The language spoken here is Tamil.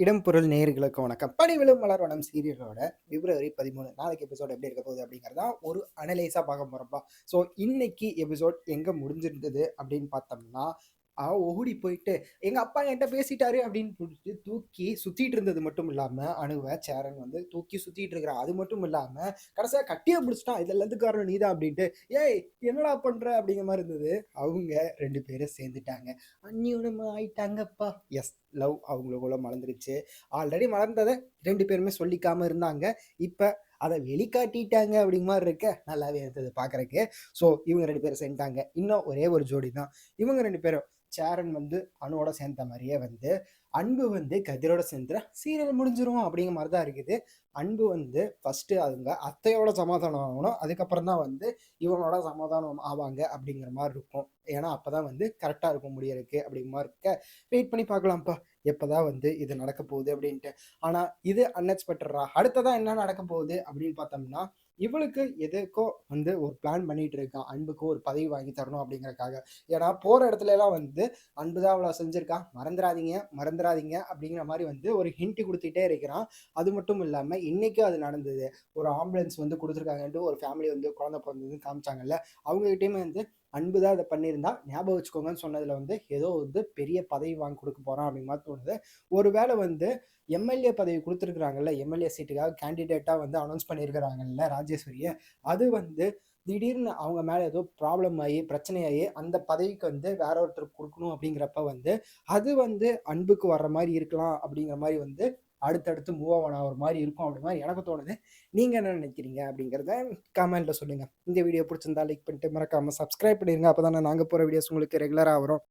இடம்பொருள் நேயர்களுக்கு வணக்கம். பணிவிலும் மலர்வனம் சீரியலோட பிப்ரவரி பதிமூணு நாளைக்கு எபிசோட் எப்படி இருக்க போகுது அப்படிங்கிறதா ஒரு அனலைஸாக பார்க்க போகிறப்பா ஸோ இன்னைக்கு எபிசோட் எங்கே முடிஞ்சிருந்தது அப்படின்னு பார்த்தோம்னா அவ ஓடி போயிட்டு எங்க அப்பா என்கிட்ட பேசிட்டாரு அப்படின்னு தூக்கி சுத்திட்டு இருந்தது மட்டும் இல்லாம அணுவ சேரன் வந்து தூக்கி சுத்திட்டு இருக்கிறான். அது மட்டும் இல்லாம கடைசியா கட்டியே பிடிச்சிட்டான். இதெல்லாம் இருந்து காரணம் நீதான் அப்படின்ட்டு ஏய் என்னடா பண்ற? அப்படிங்கிற மாதிரி இருந்தது. அவங்க ரெண்டு பேரும் சேர்ந்துட்டாங்க. அந்நியுனம் ஆயிட்டாங்கப்பா. எஸ் லவ் அவங்களுக்குள்ள மலர்ந்துருச்சு. ஆல்ரெடி மலர்ந்ததை ரெண்டு பேருமே சொல்லிக்காம இருந்தாங்க. இப்போ அதை வெளிக்காட்டிட்டாங்க அப்படிங்க மாதிரி இருக்க நல்லாவே இருந்தது பார்க்கறக்கு ஸோ இவங்க ரெண்டு பேரும் செஞ்சாங்க இன்னும் ஒரே ஒரு ஜோடி தான் இவங்க ரெண்டு பேரும் சேரன் வந்து அணுவோட சேர்ந்த மாதிரியே வந்து அன்பு வந்து கதிரோட சேர்ந்துற சீரியல் முடிஞ்சிரும் அப்படிங்கிற மாதிரி தான் இருக்குது. அன்பு வந்து ஃபஸ்ட்டு அவங்க அத்தையோட சமாதானம் ஆகணும். அதுக்கப்புறம் தான் வந்து இவனோட சமாதானம் ஆவாங்க அப்படிங்கிற மாதிரி இருக்கும். ஏன்னா அப்போ தான் வந்து கரெக்டாக இருக்கும் முடியறதுக்கு அப்படிங்கிற மாதிரி இருக்க. வெயிட் பண்ணி பார்க்கலாம்ப்பா. எப்போ தான் வந்து இது நடக்க போகுது அப்படின்ட்டு. ஆனால் இது அன்எக்ஸ்பெக்டடா அடுத்ததான் என்ன நடக்க போகுது அப்படின்னு பார்த்தோம்னா இவளுக்கு எதுக்கோ வந்து ஒரு பிளான் பண்ணிட்டு இருக்கான் அன்புக்கோ ஒரு பதவி வாங்கி தரணும் அப்படிங்கறக்காக. ஏன்னா போற இடத்துல எல்லாம் வந்து அன்பு தான் அவளை செஞ்சிருக்கா. மறந்துடாதீங்க மறந்துடாதீங்க அப்படிங்கிற மாதிரி வந்து ஒரு ஹிண்ட் கொடுத்துட்டே இருக்கிறான். அது மட்டும் இல்லாம இன்னைக்கு அது நடந்தது. ஒரு ஆம்புலன்ஸ் வந்து கொடுத்துருக்காங்கன்ட்டு ஒரு ஃபேமிலி வந்து குழந்தை பிறந்ததுன்னு காமிச்சாங்கல்ல. அவங்க கிட்டேயுமே வந்து அன்பு தான் அதை பண்ணியிருந்தா. ஞாபகம் வச்சுக்கோங்கன்னு சொன்னதில் வந்து ஏதோ வந்து பெரிய பதவி வாங்கி கொடுக்க போகிறான் அப்படிங்கிற மாதிரி தோணுது. ஒருவேளை வந்து எம்எல்ஏ பதவி கொடுத்துருக்குறாங்கல்ல எம்எல்ஏ சீட்டுக்காக கேண்டிடேட்டாக வந்து அனௌன்ஸ் பண்ணியிருக்கிறாங்கல்ல ராஜேஸ்வரியை. அது வந்து திடீர்னு அவங்க மேலே ஏதோ ப்ராப்ளம் ஆகி பிரச்சனையாகி அந்த பதவிக்கு வந்து வேற ஒருத்தருக்கு கொடுக்கணும் அப்படிங்கிறப்ப வந்து அது வந்து அன்புக்கு வர்ற மாதிரி இருக்கலாம் அப்படிங்கிற மாதிரி வந்து அடுத்தடுத்து மூவ் ஆன் ஆகிற மாதிரி இருக்கும் அப்படி மாதிரி எனக்கு தோணுது. நீங்கள் என்ன நினைக்கிறீங்க அப்படிங்கிறத கமெண்ட்டில் சொல்லுங்கள் இந்த வீடியோ பிடிச்சிருந்தா லைக் பண்ணிட்டு மறக்காமல் சப்ஸ்கிரைப் பண்ணிடுங்க அப்போ தானே நாங்கள் போகிற வீடியோஸ் உங்களுக்கு ரெகுலராக வரும்.